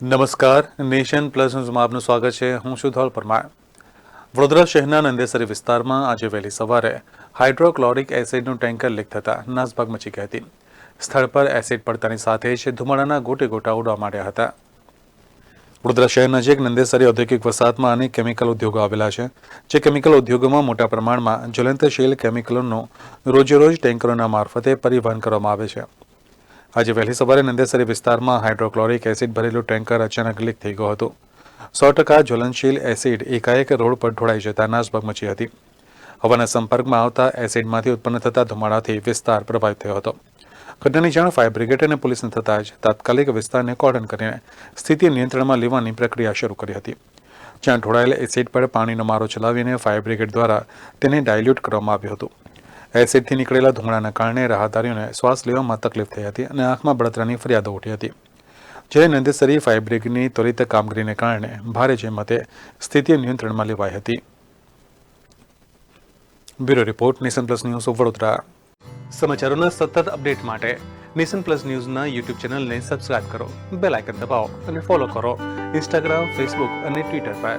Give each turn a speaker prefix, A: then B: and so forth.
A: નમસ્કાર. Nation plus ન્યૂઝમાં આપનું સ્વાગત છે. હું છું ધોલ પરમાર. વડોદરા શહેરના નંદેસરી વિસ્તારમાં આજે વહેલી સવારે હાઇડ્રોક્લોરિક એસિડનું ટેન્કર લીક થતાં નાસભાગ મચી ગઈ હતી. સ્થળ પર એસિડ પડતાની સાથે જ ધુમાડાના ગોટે ગોટા ઉડવા માંડ્યા હતા. વડોદરા શહેર નજીક નંદેસરી ઔદ્યોગિક વસાહતમાં અનેક કેમિકલ ઉદ્યોગો આવેલા છે, જે કેમિકલ ઉદ્યોગોમાં મોટા પ્રમાણમાં જ્વલંતશીલ કેમિકલોનું રોજેરોજ ટેન્કરોના મારફતે પરિવહન કરવામાં આવે છે. આજે વહેલી સવારે નંદેસરી વિસ્તારમાં હાઇડ્રોક્લોરિક એસિડ ભરેલું ટેન્કર અચાનક લીક થઈ ગયું હતું. સો ટકા જ્વલનશીલ એસિડ એકાએક રોડ પર ઢોળાઈ જતા નાસભાગ મચી હતી. હવાના સંપર્કમાં આવતા એસિડમાંથી ઉત્પન્ન થતા ધુમાડાથી વિસ્તાર પ્રભાવિત થયો હતો. ઘટનાની જાણ ફાયર બ્રિગેડ અને પોલીસને થતાં જ તાત્કાલિક વિસ્તારને કોર્ડન કરીને સ્થિતિ નિયંત્રણમાં લેવાની પ્રક્રિયા શરૂ કરી હતી. જ્યાં ઢોળાયેલ એસિડ પર પાણીનો મારો ચલાવીને ફાયર બ્રિગેડ દ્વારા તેને ડાયલ્યુટ કરવામાં આવ્યું હતું. એસિડથી નીકળેલા ધુમાડાના કારણે રાહદારીઓને શ્વાસ લેવામાં તકલીફ થઈ હતી અને આંખમાં બળતરાની ફરિયાદો ઉઠી હતી. જ્યારે નંદેસરી ફાયર બ્રિગેડની ત્વરિત કામગીરીને કારણે ભારે જહેમતે સ્થિતિ નિયંત્રણમાં લેવાઈ હતી. Bureau report, nation plus news Vadodara. સમાચારોના સતત અપડેટ માટે નેશન પ્લસ ન્યૂઝના યુટ્યુબ ચેનલને સબસ્ક્રાઇબ કરો, બેલ આઇકન દબાવો અને ફોલો કરો. ઇન્સ્ટાગ્રામ, ફેસબુક અને ટ્વિટર પર.